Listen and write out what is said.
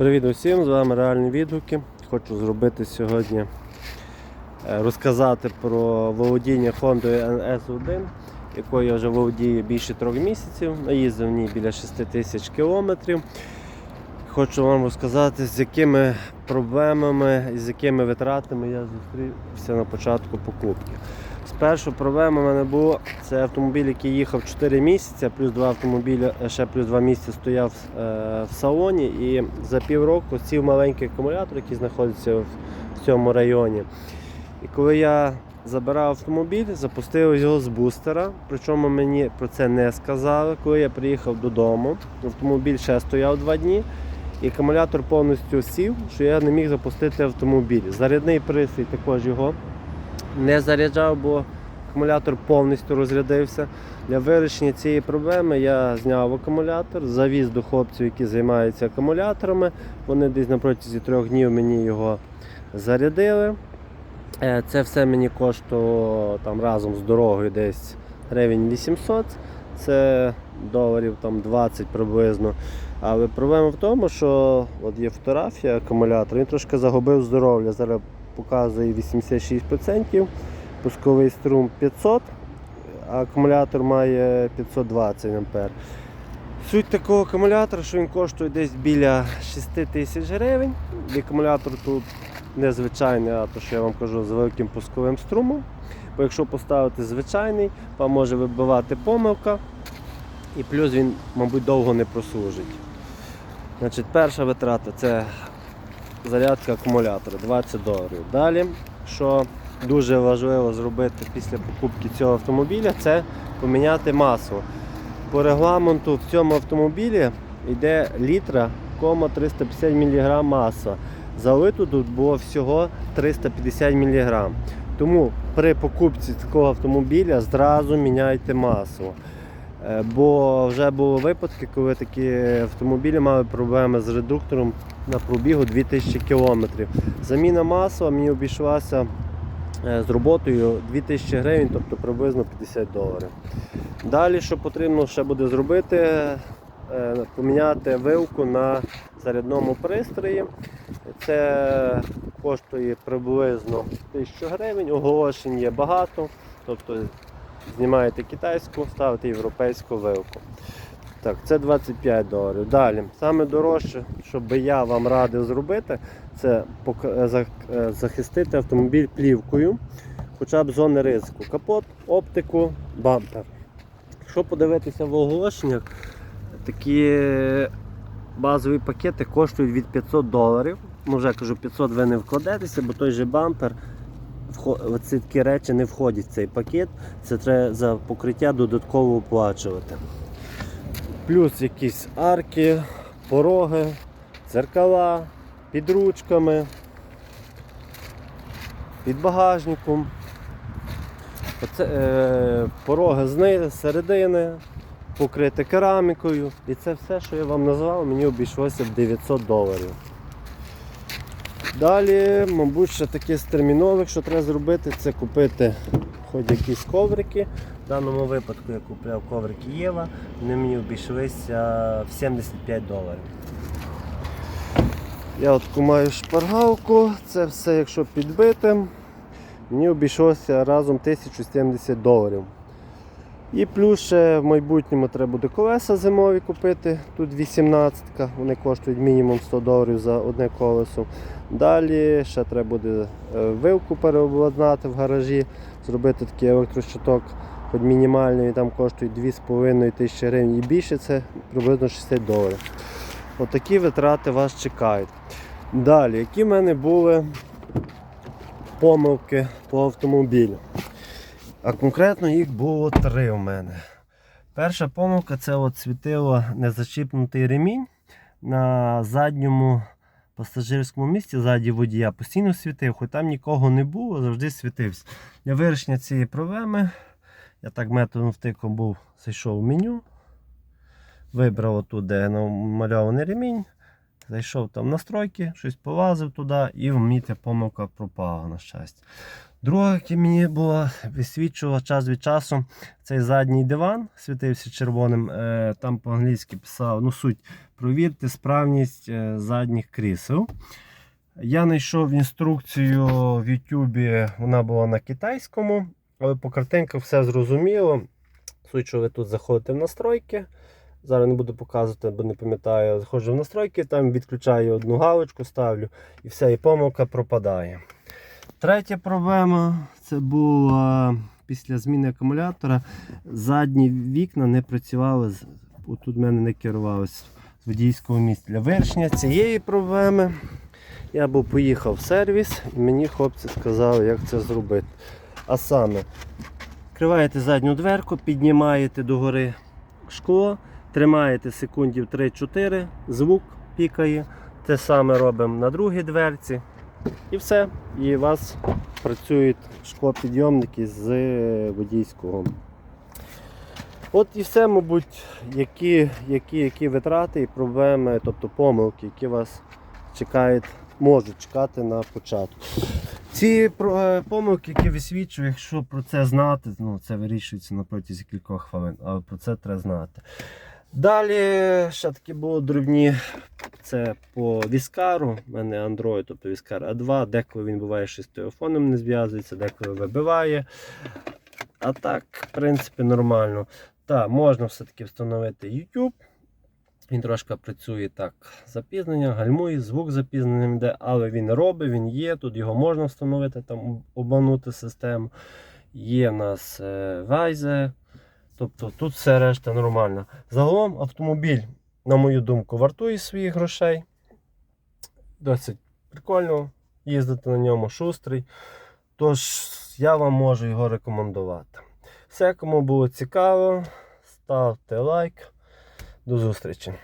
Привіт усім, з вами реальні відгуки. Хочу зробити сьогодні, е, розказати про володіння Honda NS1, якою я вже володію більше трьох місяців. Наїздив в ній біля 6 тисяч кілометрів. Хочу вам розказати, з якими проблемами і з якими витратами я зустрівся на початку покупки. Спершу проблема в мене була, це автомобіль, який їхав 4 місяці, плюс два автомобілі, е, ще плюс 2 місяці стояв е, в салоні і за півроку сів маленький акумулятор, який знаходиться в цьому районі. І коли я забирав автомобіль, запустив його з бустера, причому мені про це не сказали. Коли я приїхав додому, автомобіль ще стояв 2 дні. І акумулятор повністю сів, що я не міг запустити автомобіль. Зарядний пристрій також його не заряджав, бо акумулятор повністю розрядився. Для вирішення цієї проблеми я зняв акумулятор, завіз до хлопців, які займаються акумуляторами. Вони десь на протязі трьох днів мені його зарядили. Е, Це все мені коштувало там, разом з дорогою десь гривень 800. Це доларів там 20 приблизно. Але проблема в тому, що от є фотографія акумулятора, він трошки загубив здоров'я. Зараз показує 86%, пусковий струм 500, а акумулятор має 520 А. Суть такого акумулятора, що він коштує десь біля 6 тисяч гривень. І акумулятор тут незвичайний, а то що я вам кажу, з великим пусковим струмом. Бо якщо поставити звичайний, вам може вибивати помилка. І плюс він, мабуть, довго не прослужить. Значить, перша витрата це зарядка акумулятора 20 доларів. Далі, що дуже важливо зробити після покупки цього автомобіля, це поміняти масло. По регламенту в цьому автомобілі йде літра, кома 350 мг масла. Залито тут було всього 350 мг. Тому при покупці такого автомобіля зразу міняйте масло. Е, Бо вже були випадки, коли такі автомобілі мали проблеми з редуктором на пробігу 2000 км. Заміна масла мені обійшлася е, з роботою 2000 гривень, тобто приблизно 50 доларів. Далі, що потрібно ще буде зробити, е, поміняти вилку на зарядному пристрої. Це коштує приблизно 1000 гривень, оголошень є багато. Тобто знімаєте китайську, ставите європейську вилку. Так, це 25 доларів. Далі, саме дорожче, що би я вам радив зробити, це е, е, захистити автомобіль плівкою, хоча б зони ризику. Капот, оптику, бампер. Якщо подивитися в оголошеннях, такі базові пакети коштують від 500 доларів. Ну, вже кажу, 500 ви не вкладетеся, бо той же бампер, ці такі речі не входять в цей пакет. Це треба за покриття додатково оплачувати. Плюс якісь арки, пороги, дзеркала, під ручками, під багажником. Оце, е, пороги знизу, середини, покрите керамікою. І це все, що я вам назвав, мені обійшлося в 900 доларів. Далі, мабуть, ще таке з термінових, що треба зробити, це купити хоч якісь коврики. В даному випадку я купляв коврики Єва, вони мені обійшлися в 75 доларів. Я от маю шпаргалку, це все, якщо підбити, мені обійшлося разом 1070 доларів. І плюс ще в майбутньому треба буде колеса зимові купити. Тут 18 вони коштують мінімум 100 доларів за одне колесо. Далі ще треба буде е, вилку переобладнати в гаражі, зробити такий електрощиток, хоч мінімальний, там коштує 2,5 тисячі гривень і більше це приблизно 60 доларів. Отакі витрати вас чекають. Далі, які в мене були помилки по автомобілю? А конкретно їх було три у мене. Перша помилка це от світило незачіпнутий ремінь на задньому пасажирському місці, ззаді водія. Постійно світив, хоч там нікого не було, завжди світився. Для вирішення цієї проблеми я так методом втиком був, зайшов в меню, вибрав отут, де намальований ремінь, зайшов там в настройки, щось полазив туди і вміти помилка пропала, на щастя. Друге, яке мені було висвічувало час від часу, цей задній диван світився червоним. Е, там по-англійськи писав, ну суть, провірте справність е, задніх крісел. Я знайшов інструкцію в Ютубі, вона була на китайському, але по картинках все зрозуміло. Суть, що ви тут заходите в настройки. Зараз не буду показувати, бо не пам'ятаю. Заходжу в настройки, там відключаю одну галочку, ставлю і все, і помилка пропадає. Третя проблема це була після зміни акумулятора. Задні вікна не працювали. Отут в мене не керувалися з водійського місця. Для вирішення цієї проблеми я був поїхав в сервіс і мені хлопці сказали, як це зробити. А саме, відкриваєте задню дверку, піднімаєте догори шкло, тримаєте секундів 3-4, звук пікає. Те саме робимо на другій дверці. І все. І у вас працюють шклопідйомники з водійського. От і все, мабуть, які, які, які витрати і проблеми, тобто помилки, які вас чекають, можуть чекати на початку. Ці е, помилки, які висвічую, якщо про це знати, ну, це вирішується на протязі кількох хвилин, але про це треба знати. Далі ще такі були дрібні. Це по Віскару. У мене Android, тобто Віскар А2. Деколи він буває ще з телефоном не зв'язується, деколи вибиває. А так, в принципі, нормально. Так, можна все-таки встановити YouTube. Він трошки працює так з запізненням, гальмує, звук з запізненням йде, але він робить, він є. Тут його можна встановити, там обманути систему. Є в нас е, Вайзе. Тобто тут все решта нормально. Загалом автомобіль, на мою думку, вартує своїх грошей. Досить прикольно їздити на ньому шустрий. Тож я вам можу його рекомендувати. Все, кому було цікаво, ставте лайк. До зустрічі!